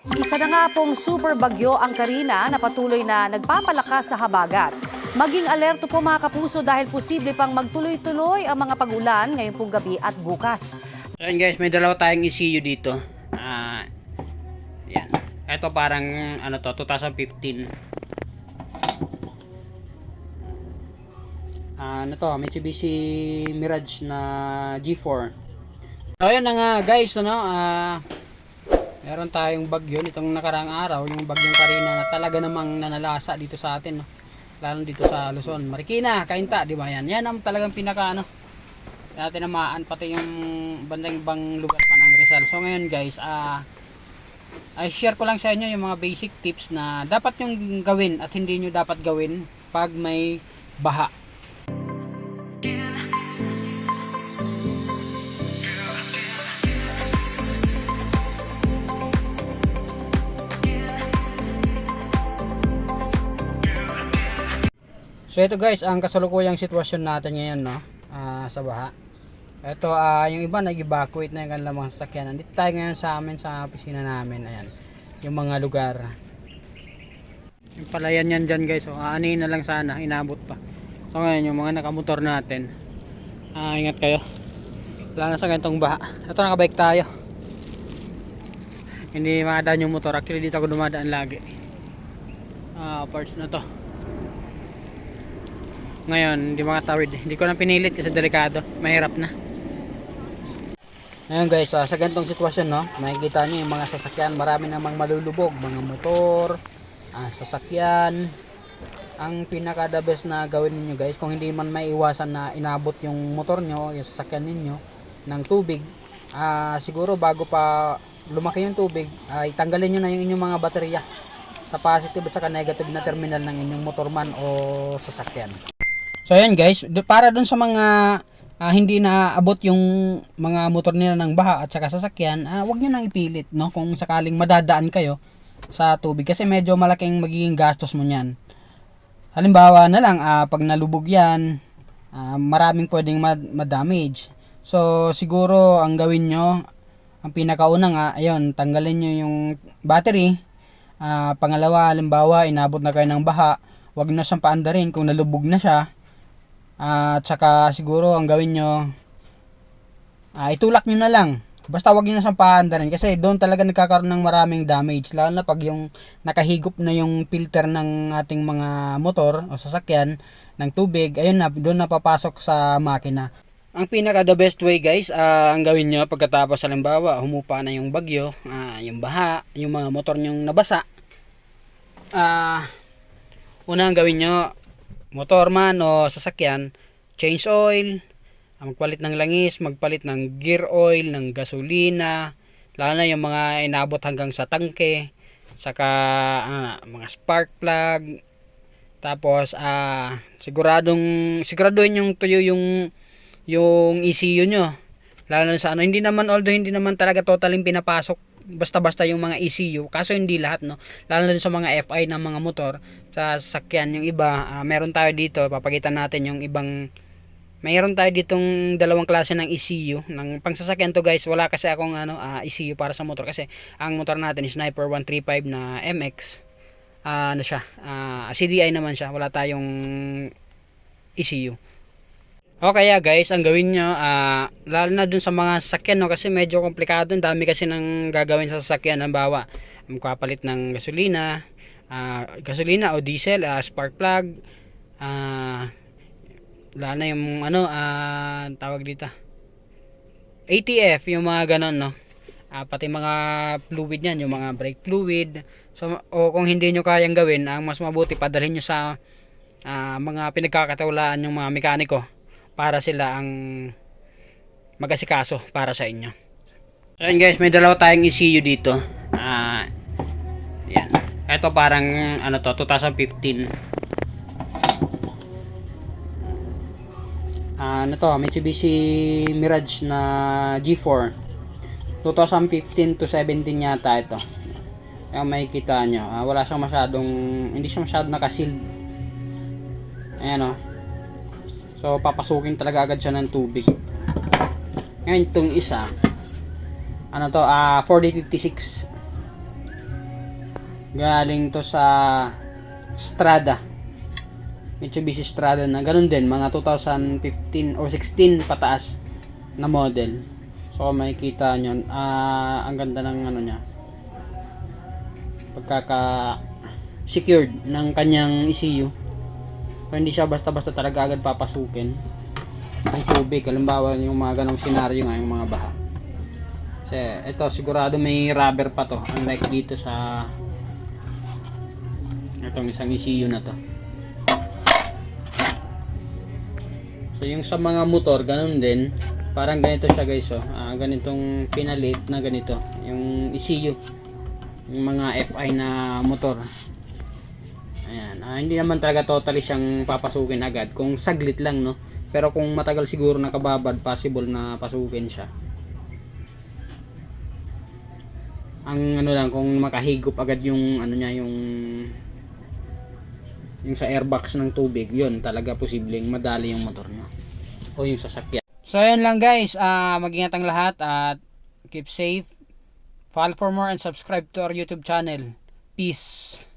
Isa na nga pong super bagyo ang Karina na patuloy na nagpapalakas sa habagat. Maging alerto po mga kapuso dahil posible pang magtuloy-tuloy ang mga pagulan ngayong pong gabi at bukas. Yun guys, may dalawa tayong ECU dito. Ah, yan. Ito parang ano to, 2015. Ah, ano to, Mitsubishi Mirage na G4. So yun na nga guys, ano, ah, meron tayong bagyo nitong nakarang araw, yung bagyong Karina na talaga namang nanalasa dito sa atin, no? lalo dito sa Luzon. Marikina, Kainta, di ba yan? Yan ang talagang pinaka ano, natin namaan pati yung bandang ibang lugar pa ng Rizal. So ngayon guys, ah ay share ko lang sa inyo yung mga basic tips na dapat yung gawin at hindi nyo dapat gawin pag may baha. So ito guys, ang kasalukuyang sitwasyon natin ngayon no, ah, sa baha. Ito, ah, yung iba nag-evacuate na yung kanilang mga sasakyan. Nandito tayo ngayon sa amin, sa opisina namin. Ayan, yung mga lugar. Yung palayan yan dyan guys. So, aanin na lang sana, inabot pa. So ngayon, yung mga nakamotor natin. Ah, ingat kayo. Wala na sa ganitong baha. Ito, nakabike tayo. Hindi makadaan yung motor. Actually, dito ako dumadaan lagi. Ah, parts na to. Ngayon, hindi makatawid. Hindi ko na pinilit kasi delikado. Mahirap na. Ngayon guys, ah, sa ganitong sitwasyon, no, makikita nyo yung mga sasakyan, marami namang malulubog, mga motor, ah, sasakyan. Ang pinaka the best na gawin niyo guys, kung hindi man maiwasan na inabot yung motor nyo, yung sasakyan ninyo ng tubig, ah, siguro bago pa lumaki yung tubig, ay tanggalin nyo na yung inyong mga baterya sa positive at saka negative na terminal ng inyong motor man o sasakyan. So ayan guys, para dun sa mga ah, hindi na abot yung mga motor nila ng baha at saka sasakyan, ah, wag niyo nang ipilit no kung sakaling madadaan kayo sa tubig kasi medyo malaking magiging gastos mo niyan. Halimbawa na lang ah, pag nalubog 'yan, ah, maraming pwedeng mad- ma-damage. So siguro ang gawin nyo, ang pinakauna nga, ayun, tanggalin nyo yung battery. Ah, pangalawa, halimbawa, inabot na kayo ng baha, wag na siyang paandarin kung nalubog na siya. Ah, at saka siguro ang gawin nyo, ah, itulak nyo na lang. Basta wag nyo na siyang paandarin kasi doon talaga nagkakaroon ng maraming damage. Lalo na pag yung nakahigop na yung filter ng ating mga motor o sasakyan ng tubig, ayun na, doon napapasok sa makina. Ang pinaka the best way guys, ah, ang gawin nyo pagkatapos halimbawa humupa na yung bagyo, ah, yung baha, yung mga motor nyong nabasa. Ah, una ang gawin nyo, motor man o sasakyan, change oil, magpalit ng langis, magpalit ng gear oil, ng gasolina, lalo na yung mga inabot hanggang sa tangke, saka ah, mga spark plug, tapos ah siguradong siguraduhin yung tuyo yung yung ECU nyo. Lalo na sa ano, hindi naman although hindi naman talaga totaling pinapasok basta-basta yung mga ECU kaso hindi lahat no? Lalo na sa mga FI ng mga motor sa sasakyan yung iba ah, meron tayo dito papagitan natin yung ibang mayroon tayo ditong dalawang klase ng ECU ng pangsasakyan to guys. Wala kasi akong ano ah, ECU para sa motor. Kasi ang motor natin is Sniper 135 na MX ah, ano siya? Ah, CDI naman siya. Wala tayong ECU o kaya guys, ang gawin nyo, ah, lalo na dun sa mga sasakyan, no, kasi medyo komplikado, ang dami kasi ng gagawin sa sasakyan. Halimbawa, magpapalit ng gasolina, ah, gasolina o diesel, ah, spark plug, ah, lalo na yung ano, ah, tawag dito, ATF, yung mga ganon, no. Ah, pati mga fluid yan, yung mga brake fluid. So, o kung hindi nyo kayang gawin, ang mas mabuti, padalhin nyo sa ah, mga pinagkakatawalaan yung mga mekaniko para sila ang mag-asikaso para sa inyo. So guys, may dalawa tayong ECU dito. Ah, yan. Ito parang ano to, 2015. Ah, ano to, Mitsubishi Mirage na G4. 2015 to 17 yata ito. Yung makikita nyo, ah, wala siyang masyadong, hindi siya masyadong nakasealed. Ayan o. So, papasukin talaga agad siya ng tubig. Ngayon, itong isa, ano to, ah 4056. Galing to sa Strada. Mitsubishi Strada na ganun din, mga 2015 or 16 pataas na model. So makikita nyo, ah, ang ganda ng ano niya. Pagkaka secured ng kanyang ECU. Hindi siya basta-basta talaga agad papasukin ng tubig. Halimbawa yung mga ganong senaryo nga, yung mga baha. Kasi ito sigurado may rubber pa to. Unlike dito sa itong isang ECU na to. So yung sa mga motor, ganun din. Parang ganito siya guys oh. Ah, ganitong pinalit na ganito. Yung ECU. Yung mga FI na motor. Ah, hindi naman talaga totally siyang papasukin agad. Kung saglit lang no. Pero kung matagal siguro nakababad, possible na pasukin siya. Ang ano lang, kung makahigop agad yung ano niya, yung yung sa airbox ng tubig, yun talaga posibleng madali yung motor nyo. O yung sasakyan. So yun lang guys, ah mag-ingat ang lahat at keep safe. Follow for more and subscribe to our YouTube channel. Peace.